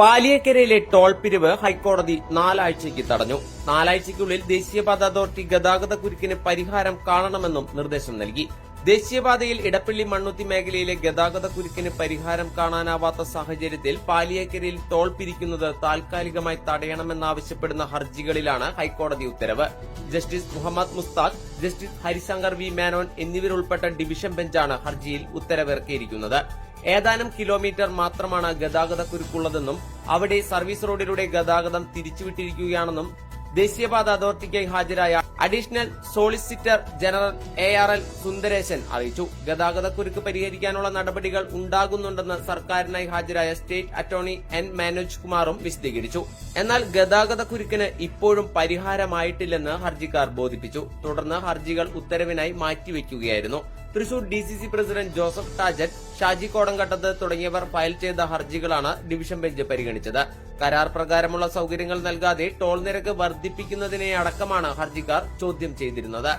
പാലിയേക്കരയിലെ toll പിരിവ് ഹൈക്കോടതി നാലാഴ്ചയ്ക്ക് തടഞ്ഞു. നാലാഴ്ചയ്ക്കുള്ളിൽ ദേശീയപാത അതോറിറ്റി ഗതാഗത കുരുക്കിന് പരിഹാരം കാണണമെന്നും നിർദ്ദേശം നൽകി. ദേശീയപാതയിൽ ഇടപ്പള്ളി മണ്ണുത്തി മേഖലയിലെ ഗതാഗത കുരുക്കിന് പരിഹാരം കാണാനാവാത്ത സാഹചര്യത്തിൽ പാലിയേക്കരയിൽ ടോൾ പിരിക്കുന്നത് താൽക്കാലികമായി തടയണമെന്നാവശ്യപ്പെടുന്ന ഹർജികളിലാണ് ഹൈക്കോടതി ഉത്തരവ്. Justice Muhammad Mushtaq justice Harishankar V Menon എന്നിവരുൾപ്പെട്ട division ബെഞ്ചാണ് ഹർജിയിൽ ഉത്തരവിറക്കിയിരിക്കുന്നത്. ഏതാനും കിലോമീറ്റർ മാത്രമാണ് ഗതാഗത കുരുക്കുള്ളതെന്നും അവിടെ സർവീസ് റോഡിലൂടെ ഗതാഗതം തിരിച്ചുവിട്ടിരിക്കുകയാണെന്നും ദേശീയപാത അതോറിറ്റിക്കായി ഹാജരായ additional solicitor general A R L Sundaresan അറിയിച്ചു. ഗതാഗത കുരുക്ക് പരിഹരിക്കാനുള്ള നടപടികൾ ഉണ്ടാകുന്നുണ്ടെന്ന് സർക്കാരിനായി ഹാജരായ സ്റ്റേറ്റ് അറ്റോർണി എൻ മനോജ് കുമാറും വിശദീകരിച്ചു. എന്നാൽ ഗതാഗത കുരുക്കിന് ഇപ്പോഴും പരിഹാരമായിട്ടില്ലെന്ന് ഹർജിക്കാർ ബോധിപ്പിച്ചു. തുടർന്ന് ഹർജികൾ ഉത്തരവിനായി മാറ്റിവെക്കുകയായിരുന്നു. Thrissur D C C president Joseph Tajet Shaji Kodankattath തുടങ്ങിയവർ ഫയൽ ചെയ്ത ഹർജികളാണ് ഡിവിഷൻ ബെഞ്ച് പരിഗണിച്ചത്. കരാർ പ്രകാരമുള്ള സൌകര്യങ്ങൾ നൽകാതെ ടോൾ നിരക്ക് വർദ്ധിപ്പിക്കുന്നതിനെ അടക്കമാണ് ഹർജിക്കാർ ചോദ്യം ചെയ്തിരുന്നത്.